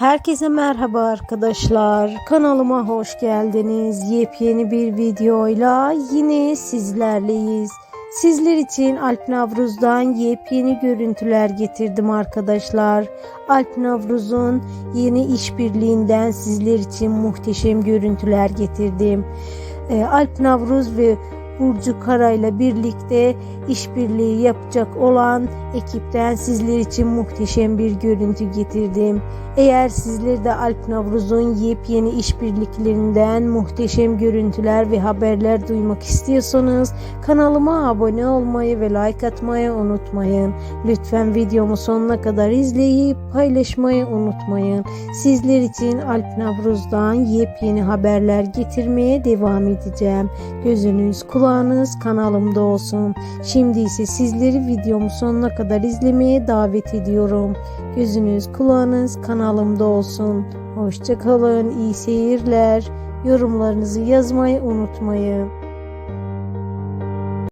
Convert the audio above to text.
Herkese merhaba arkadaşlar. Kanalıma hoş geldiniz. Yepyeni bir videoyla yine sizlerleyiz. Sizler için Alp Navruz'dan yepyeni görüntüler getirdim arkadaşlar. Alp Navruz'un yeni işbirliğinden sizler için muhteşem görüntüler getirdim. Ee, Alp Navruz ve Burcu Kara'yla birlikte işbirliği yapacak olan ekipten sizler için muhteşem bir görüntü getirdim. Eğer sizler de Alp Navruz'un yepyeni işbirliklerinden muhteşem görüntüler ve haberler duymak istiyorsanız kanalıma abone olmayı ve like atmayı unutmayın. Lütfen videomu sonuna kadar izleyip paylaşmayı unutmayın. Sizler için Alp Navruz'dan yepyeni haberler getirmeye devam edeceğim. Gözünüz kulağınız kanalımda olsun. Şimdi ise sizleri videomu sonuna kadar izlemeye davet ediyorum. Gözünüz kulağınız kanalımda olsun. Hoşçakalın, iyi seyirler. Yorumlarınızı yazmayı unutmayın.